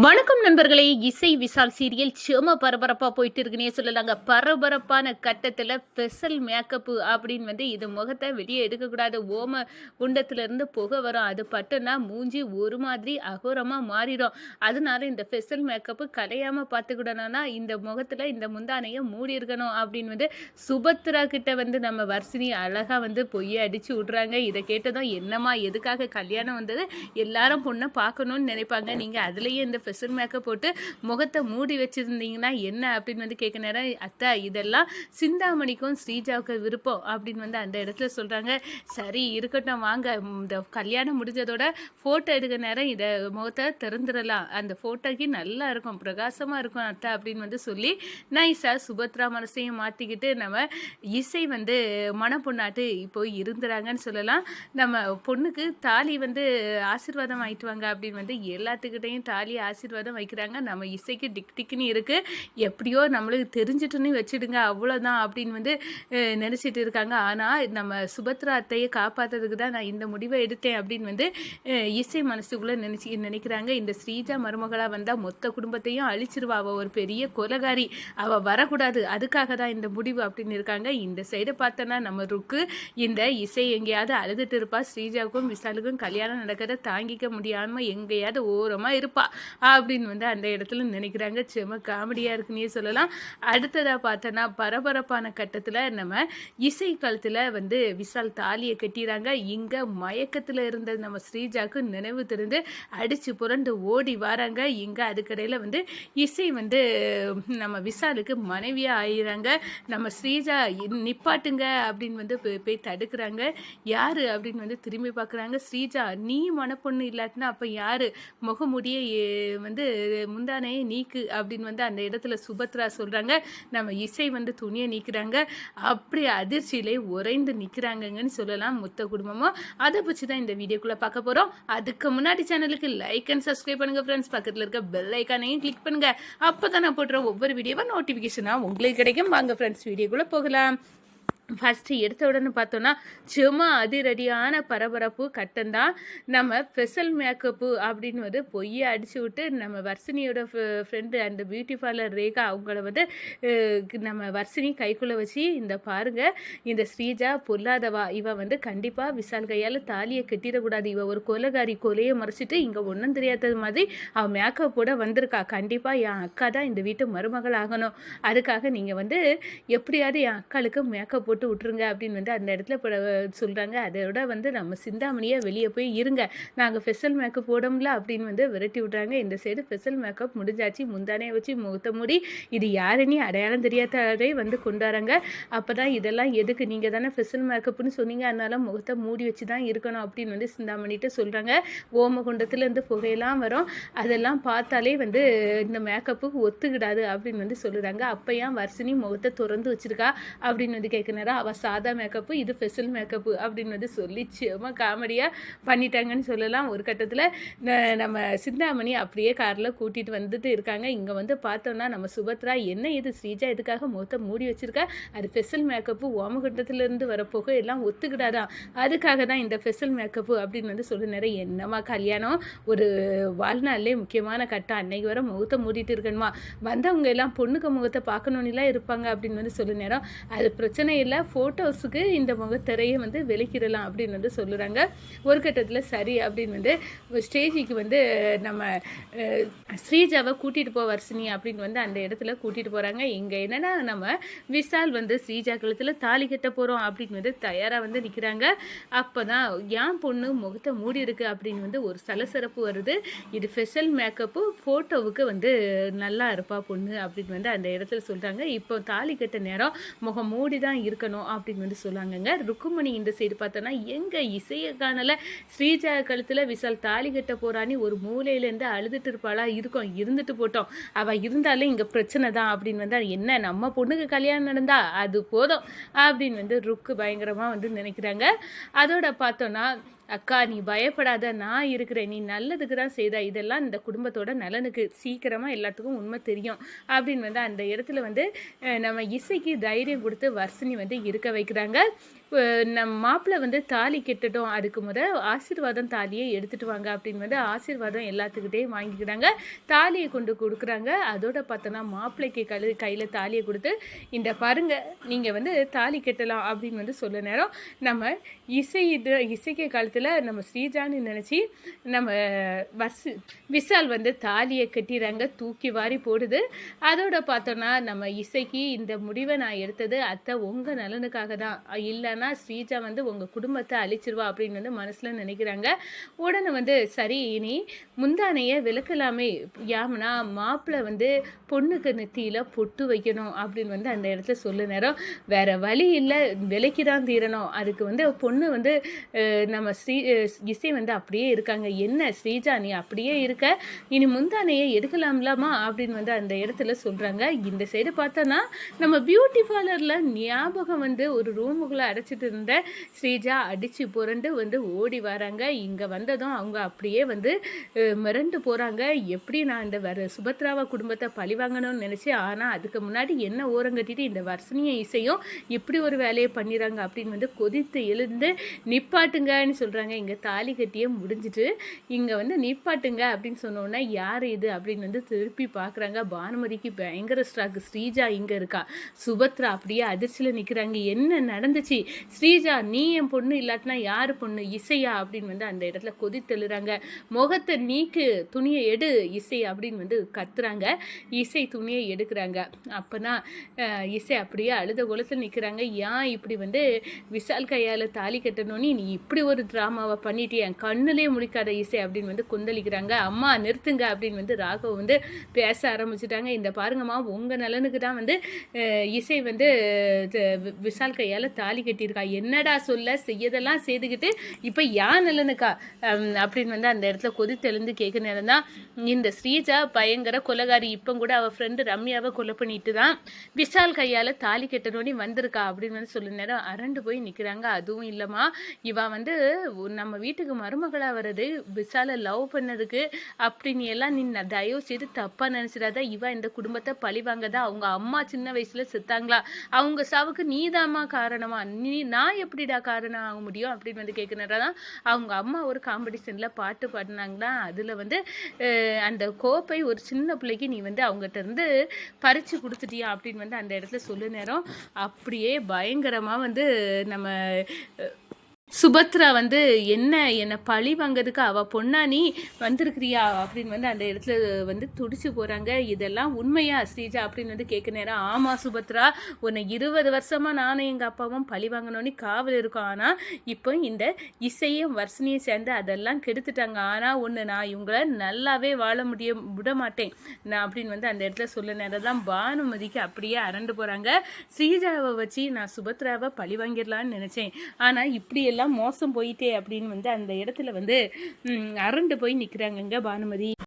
வணக்கம் நண்பர்களே இசை விசால் சீரியல் செம பரபரப்பாக போயிட்டு இருக்குன்னே சொல்லலாங்க. பரபரப்பான கட்டத்தில் ஸ்பெஷல் மேக்கப்பு அப்படின்னு வந்து இது முகத்தை வெளியே எடுக்கக்கூடாது. ஓம குண்டத்துலேருந்து புகை வரும். அது பட்டுனா மூஞ்சி ஒரு மாதிரி அகோரமாக மாறிடும். அதனால இந்த ஸ்பெஷல் மேக்கப்பு கலையாமல் பார்த்துக்கிடணும்னா இந்த முகத்தில் இந்த முந்தானையை மூடி இருக்கணும் அப்படின்னு வந்து சுபத்ரா கிட்ட வந்து நம்ம வர்ஷினி அழகாக வந்து பொய்யை அடித்து விட்றாங்க. இதை கேட்டதும் என்னம்மா எதுக்காக கல்யாணம் வந்தது? எல்லாரும் பொண்ணை பார்க்கணும்னு நினைப்பாங்க. நீங்கள் அதுலேயே இந்த ஃபெசன் மேக்கப் போட்டு முகத்தை மூடி வச்சுருந்தீங்கன்னா என்ன அப்படின்னு வந்து கேட்க நேரம் அத்தை இதெல்லாம் சிந்தாமணிக்கும் ஸ்ரீஜாவுக்கு விருப்பம் அப்படின்னு வந்து அந்த இடத்துல சொல்கிறாங்க சரி இருக்கட்டும் வாங்க. இந்த கல்யாணம் முடிஞ்சதோட ஃபோட்டோ எடுக்க நேரம் இதை முகத்தை திறந்துடலாம். அந்த ஃபோட்டோக்கு நல்லா இருக்கும் பிரகாசமாக இருக்கும் அத்தை அப்படின்னு வந்து சொல்லி நைஸாக சுபத்ரா மனசையும் மாற்றிக்கிட்டு நம்ம இசை வந்து மணப்பொண்ணாட்டு இப்போ இருந்துறாங்கன்னு சொல்லலாம். நம்ம பொண்ணுக்கு தாலி வந்து ஆசிர்வாதம் ஆயிட்டு வாங்க அப்படின்னு வந்து எல்லாத்துக்கிட்டையும் தாலி ஆசீர்வாதம் வைக்கிறாங்க. நம்ம இசைக்கு டிக் டிக்னு இருக்குது எப்படியோ நம்மளுக்கு தெரிஞ்சிட்டுன்னு வச்சுடுங்க அவ்வளோதான் அப்படின்னு வந்து நினச்சிட்டு இருக்காங்க. ஆனால் நம்ம சுபத்ரா அத்தையை காப்பாற்றுறதுக்கு தான் நான் இந்த முடிவை எடுத்தேன் அப்படின்னு வந்து இசை மனசுக்குள்ளே நினச்சி நினைக்கிறாங்க. இந்த ஸ்ரீஜா மருமகளாக வந்தால் மொத்த குடும்பத்தையும் அழிச்சிருவா. அவள் ஒரு பெரிய கொலகாரி. அவள் வரக்கூடாது. அதுக்காக தான் இந்த முடிவு அப்படின்னு இருக்காங்க. இந்த சைடு பார்த்தோன்னா நம்ம ருக்கு இந்த இசை எங்கேயாவது அழுதுட்டு இருப்பா. ஸ்ரீஜாவுக்கும் விசாலுக்கும் கல்யாணம் நடக்கிறத தாங்கிக்க முடியாமல் எங்கேயாவது ஓரமாக இருப்பா. அப்படின்னு வந்து அந்த இடத்துல நினைக்கிறாங்க. செம காமெடியாக இருக்குன்னே சொல்லலாம். அடுத்ததாக பார்த்தோன்னா பரபரப்பான கட்டத்தில் நம்ம இசை காலத்தில் வந்து விசால் தாலியை கட்டிடுறாங்க இங்கே மயக்கத்தில் இருந்த நம்ம ஸ்ரீஜாவுக்கு நினைவு திருந்து அடித்து புரண்டு ஓடி வராங்க. இங்கே அதுக்கடையில் வந்து இசை வந்து நம்ம விசாலுக்கு மனைவியாக ஆயிடுறாங்க நம்ம ஸ்ரீஜா நிப்பாட்டுங்க அப்படின்னு வந்து போய் போய் தடுக்கிறாங்க. யார் அப்படின்னு வந்து திரும்பி பார்க்குறாங்க. ஸ்ரீஜா நீ மனப்பொண்ணு இல்லாட்டினா அப்போ யார்? முகமுடியே வந்து முந்தானையை நீக்கு அப்படின்னு வந்து அந்த இடத்துல சுபத்ரா சொல்கிறாங்க நம்ம இசை வந்து துணியை நீக்கிறாங்க. அப்படி அதிர்ச்சியிலே உறைந்து நிற்கிறாங்கங்கன்னு சொல்லலாம் மொத்த குடும்பமும். அதை பற்றி தான் இந்த வீடியோக்குள்ளே பார்க்க போகிறோம் அதுக்கு முன்னாடி சேனலுக்கு லைக் அண்ட் சப்ஸ்கிரைப் பண்ணுங்கள் ஃப்ரெண்ட்ஸ் பக்கத்தில் இருக்க பெல் ஐக்கானையும் கிளிக் பண்ணுங்கள் அப்போ தான் நான் போடுற ஒவ்வொரு வீடியோவும் நோட்டிஃபிகேஷனாக உங்களுக்கு கிடைக்கும். வாங்க ஃப்ரெண்ட்ஸ் வீடியோக்குள்ளே போகலாம். ஃபஸ்ட்டு எடுத்த உடனே பார்த்தோன்னா சும்மா அதிரடியான பரபரப்பு கட்டந்தான் நம்ம ஸ்பெஷல் மேக்கப்பு அப்படின்னு வந்து பொய்யை அடிச்சு விட்டு நம்ம வர்ஷினியோட ஃப்ரெண்டு அந்த பியூட்டி பார்லர் ரேகா அவங்கள வந்து நம்ம வர்ஷினி கைக்குள்ளே வச்சு இந்த பாருங்க இந்த ஸ்ரீஜா பொல்லாதவா இவ வந்து கண்டிப்பாக விசால் கையால் தாலியை கட்டிடக்கூடாது. இவ ஒரு கொலைகாரி கொலையை மறைச்சிட்டு இங்கே ஒன்றும் தெரியாதது மாதிரி அவள் மேக்கப்போட வந்திருக்கா. கண்டிப்பாக என் அக்கா தான் இந்த வீட்டு மருமகள் ஆகணும். அதுக்காக நீங்கள் வந்து எப்படியாவது என் அக்காளுக்கு மேக்கப் போட்டு விட்ருங்க அப்படின்னு வந்து அந்த இடத்துல இப்போ சொல்கிறாங்க அதோட வந்து நம்ம சிந்தாமணியாக வெளியே போய் இருங்க. நாங்கள் ஃபெசல் மேக்கப் போடோம்ல அப்படின்னு வந்து விரட்டி விட்றாங்க. இந்த சைடு ஃபெசல் மேக்கப் முடிஞ்சாச்சு. முந்தானே வச்சு முகத்த மூடி இது யாருன்னு அடையாளம் தெரியாதவரே வந்து கொண்டாடுறாங்க அப்போ தான் இதெல்லாம் எதுக்கு? நீங்கள் தானே ஃபெசல் மேக்கப்னு சொன்னீங்க. அதனால முகத்தை மூடி வச்சு தான் இருக்கணும் அப்படின்னு வந்து சிந்தாமணிகிட்ட சொல்கிறாங்க ஓமகுண்டத்துலேருந்து புகையெல்லாம் வரும். அதெல்லாம் பார்த்தாலே வந்து இந்த மேக்கப்புக்கு ஒத்துக்கிடாது அப்படின்னு வந்து சொல்லுறாங்க. அப்போ ஏன் வர்ஷினி முகத்தை திறந்து வச்சிருக்கா? அப்படின்னு வந்து கேட்குறாங்க கேட்குறாரா அவள் சாதா மேக்கப்பு இது ஃபெசல் மேக்கப்பு அப்படின்னு வந்து சொல்லி சும்மா காமெடியாக பண்ணிட்டாங்கன்னு சொல்லலாம். ஒரு கட்டத்தில் நம்ம சிந்தாமணி அப்படியே காரில் கூட்டிகிட்டு வந்துட்டு இருக்காங்க. இங்கே வந்து பார்த்தோன்னா நம்ம சுபத்ரா என்ன இது? ஸ்ரீஜா இதுக்காக முகத்தை மூடி வச்சிருக்கா? அது ஃபெசல் மேக்கப்பு ஓமகுண்டத்துலேருந்து வர புகை எல்லாம் ஒத்துக்கிடாதான் அதுக்காக தான் இந்த ஃபெசல் மேக்கப்பு அப்படின்னு வந்து சொல்ல நேரம் என்னம்மா கல்யாணம்? ஒரு வாழ்நாள்லேயே முக்கியமான கட்டம். அன்னைக்கு வர முகத்தை மூடிட்டு இருக்கணுமா? வந்தவங்க எல்லாம் பொண்ணுக்கு முகத்தை பார்க்கணுன்னுலாம் இருப்பாங்க அப்படின்னு வந்து சொல்ல நேரம் அது பிரச்சனை இல்லை. ஃபோட்டோஸுக்கு இந்த முகத்திரையை வந்து வெளிக்கிடலாம் அப்படின்னு வந்து சொல்லுறாங்க. ஒரு கட்டத்தில் சரி அப்படின்னு வந்து ஸ்டேஜுக்கு வந்து நம்ம ஸ்ரீஜாவை கூட்டிகிட்டு போ வர்ஷினி அப்படின்னு வந்து அந்த இடத்துல கூட்டிகிட்டு போகிறாங்க இங்கே என்னன்னா நம்ம விஷால் வந்து ஸ்ரீஜா கழுத்தில் தாலி கட்ட போகிறோம் அப்படின்னு வந்து தயாராக வந்து நிற்கிறாங்க அப்போ தான் ஏன் பொண்ணு முகத்தை மூடி இருக்கு அப்படின்னு வந்து ஒரு சலசரப்பு வருது. இது ஸ்பெஷல் மேக்கப்பு ஃபோட்டோவுக்கு வந்து நல்லா இருப்பா பொண்ணு அப்படின்னு வந்து அந்த இடத்துல சொல்கிறாங்க இப்போ தாலி கட்ட நேரம் முகம் மூடி தான் இருக்கணும் அப்படின்னு வந்து சொல்லுவாங்கங்க ருக்குமணி இந்த சைடு பார்த்தோன்னா எங்க இசையை காணல. ஸ்ரீஜா கழுத்தில் விசால் தாலி கட்ட போறான்னு ஒரு மூலையிலேருந்து அழுதுட்டு இருப்பாளா? இருக்கும். இருந்துட்டு போட்டோம். அவ இருந்தாலே இங்க பிரச்சனை தான் அப்படின்னு வந்து என்ன நம்ம பொண்ணுக்கு கல்யாணம் நடந்தா? அது போதும் அப்படின்னு வந்து ருக்கு பயங்கரமா வந்து நினைக்கிறாங்க. அதோட பார்த்தோன்னா அக்கா நீ பயப்படாத நான் இருக்கிறேன். நீ நல்லதுக்கு தான் செய்தா. இதெல்லாம் இந்த குடும்பத்தோட நலனுக்கு சீக்கிரமாக எல்லாத்துக்கும் உண்மை தெரியும். அப்படின்னு வந்து அந்த இடத்துல வந்து நம்ம இசைக்கு தைரியம் கொடுத்து வர்சினி வந்து இருக்க வைக்கிறாங்க. நம் மாப்பிள்ளை வந்து தாலி கெட்டுட்டோம் அதுக்கு முதல் ஆசீர்வாதம் தாலியை எடுத்துட்டு வாங்க அப்படின்னு வந்து ஆசீர்வாதம் எல்லாத்துக்கிட்டே வாங்கிக்கிறாங்க. தாலியை கொண்டு கொடுக்குறாங்க. அதோட பார்த்தோன்னா மாப்பிள்ளைக்கு கழு கையில் தாலியை கொடுத்து இந்த பாருங்க நீங்கள் வந்து தாலி கெட்டலாம் அப்படின்னு வந்து சொல்ல நேரம் நம்ம இசை இது இசைக்க காலத்தில் நம்ம ஸ்ரீஜான்னு நினச்சி நம்ம வர்ஷு விஷால் வந்து தாலியை கட்டிடுறாங்க தூக்கி வாரி போடுது. அதோட பார்த்தோன்னா நம்ம இசைக்கு இந்த முடிவை நான் எடுத்தது அத்தை உங்கள் நலனுக்காக தான். இல்லைன்னா ஸ்ரீஜா வந்து உங்கள் குடும்பத்தை அழிச்சிருவா அப்படின்னு வந்து மனசில் நினைக்கிறாங்க. உடனே வந்து சரி இனி முந்தானையை விளக்கலாமே. யாமனா மாப்பிள்ளை வந்து பொண்ணுக்கு நெத்தியில் பொட்டு வைக்கணும் அப்படின்னு வந்து அந்த இடத்துல சொல்ல நேரம். வேறு வழி இல்லை. விலைக்கு தான் தீரணும். அதுக்கு வந்து பொண்ணு வந்து நம்ம ஸ்ரீ இசை வந்து அப்படியே இருக்காங்க. என்ன ஸ்ரீஜா நீ அப்படியே இருக்க? இனி முந்தானையை எடுக்கலாம்லாமா? அப்படின்னு வந்து அந்த இடத்துல சொல்கிறாங்க இந்த சைடு பார்த்தோன்னா நம்ம பியூட்டி பார்லரில் ஞாபகம் வந்து ஒரு ரூமுக்குள்ளே அடைச்சி அடைச்சிட்டு இருந்த ஸ்ரீஜா அடித்து புரண்டு வந்து ஓடி வராங்க. இங்கே வந்ததும் அவங்க அப்படியே வந்து மிரண்டு போகிறாங்க எப்படி நான் இந்த வர சுபத்ராவா குடும்பத்தை பழி வாங்கணும்னு நினச்சேன் ஆனால் அதுக்கு முன்னாடி என்ன ஓரங்கட்டிட்டு இந்த வர்சனிய இசையும் இப்படி ஒரு வேலையை பண்ணிடுறாங்க அப்படின்னு வந்து கொதித்து எழுந்து நிப்பாட்டுங்கன்னு சொல்கிறாங்க இங்கே தாலி கட்டியே முடிஞ்சிட்டு இங்கே வந்து நிப்பாட்டுங்க அப்படின்னு சொன்னோன்னா யார் இது அப்படின்னு வந்து திருப்பி பார்க்குறாங்க பானுமதிக்கு பயங்கர ஸ்ட்ராக் ஸ்ரீஜா இங்கே இருக்கா. சுபத்ரா அப்படியே அதிர்ச்சியில் நிற்கிறாங்க என்ன நடந்துச்சு? ஸ்ரீஜா நீ என் பொண்ணு இல்லாட்டினா யார் பொண்ணு? இசையா? அப்படின்னு வந்து அந்த இடத்துல கொதித்தெழுறாங்க. முகத்தை நீக்கு துணியை எடு இசை அப்படின்னு வந்து கத்துறாங்க. இசை துணியை எடுக்கிறாங்க. அப்போனா இசை அப்படியே அழுத குலத்தில் நிற்கிறாங்க ஏன் இப்படி வந்து விஷால் கையால் தாலி கட்டணும்னு நீ இப்படி ஒரு ட்ராமாவை பண்ணிட்டு என் கண்ணுலேயே முடிக்காத இசை அப்படின்னு வந்து கொந்தளிக்கிறாங்க. அம்மா நிறுத்துங்க அப்படின்னு வந்து ராகவ் வந்து பேச ஆரம்பிச்சிட்டாங்க. இந்த பாருங்கம்மா உங்கள் நலனுக்கு தான் வந்து இசை வந்து விசால் வி- விஷால் கையால் தாலி கட்டி கட்டியிருக்கா என்னடா சொல்ல? செய்யதெல்லாம் செய்துக்கிட்டு இப்போ ஏன் நலனுக்கா அப்படின்னு வந்து அந்த இடத்துல கொதித்தெழுந்து கேட்க நேரம் தான் இந்த ஸ்ரீஜா பயங்கர கொலகாரி. இப்போ கூட அவள் ஃப்ரெண்டு ரம்யாவை கொலை பண்ணிட்டு தான் விஷால் கையால் தாலி கட்டணும்னு வந்திருக்கா அப்படின்னு வந்து சொல்ல நேரம் அரண்டு போய் நிற்கிறாங்க அதுவும் இல்லைம்மா. இவா வந்து நம்ம வீட்டுக்கு மருமகளாக வர்றது விஷாலை லவ் பண்ணதுக்கு அப்படின்னு எல்லாம் நீ தயவு செய்து தப்பாக நினச்சிடாத. இவா இந்த குடும்பத்தை பழி தான். அவங்க அம்மா சின்ன வயசில் செத்தாங்களா? அவங்க சாவுக்கு நீதாம்மா காரணமா? நீ நான் எப்படிடா காரணம் ஆக முடியும் அப்படின்னு வந்து கேட்குறதான் அவங்க அம்மா ஒரு காம்படிஷனில் பாட்டு பாடினாங்களா? அதில் வந்து அந்த கோப்பை ஒரு சின்ன பிள்ளைக்கு நீ வந்து அவங்ககிட்ட இருந்து பறித்து கொடுத்துட்டியா அப்படின்னு வந்து அந்த இடத்துல சொல்லு நேரம் அப்படியே பயங்கரமாக வந்து நம்ம சுபத்ரா வந்து என்ன என்னை பழி வாங்கிறதுக்கு அவள் பொண்ணா நீ வந்திருக்கிறியா? அப்படின்னு வந்து அந்த இடத்துல வந்து துடிச்சு போகிறாங்க இதெல்லாம் உண்மையா ஸ்ரீஜா? அப்படின்னு வந்து கேட்க நேரம் ஆமாம் சுபத்ரா உன்னை இருபது வருஷமாக நானும் எங்கள் அப்பாவும் பழி வாங்கணும்னு காவல் இருக்கும். ஆனால் இப்போ இந்த இசையும் வர்ஷனையும் சேர்ந்து அதெல்லாம் கெடுத்துட்டாங்க. ஆனால் ஒன்று நான் இவங்கள நல்லாவே வாழ முடிய விட மாட்டேன் நான் அப்படின்னு வந்து அந்த இடத்துல சொல்ல நேரம் தான் பானுமதிக்கு அப்படியே அரண்டு போகிறாங்க ஸ்ரீஜாவை வச்சு நான் சுபத்ராவை பழி வாங்கிடலான்னு நினச்சேன். ஆனால் இப்படியெல்லாம் மோசம் போயிட்டே அப்படின்னு வந்து அந்த இடத்துல வந்து அரண்டு போய் நிற்கிறாங்கங்க பானுமதி.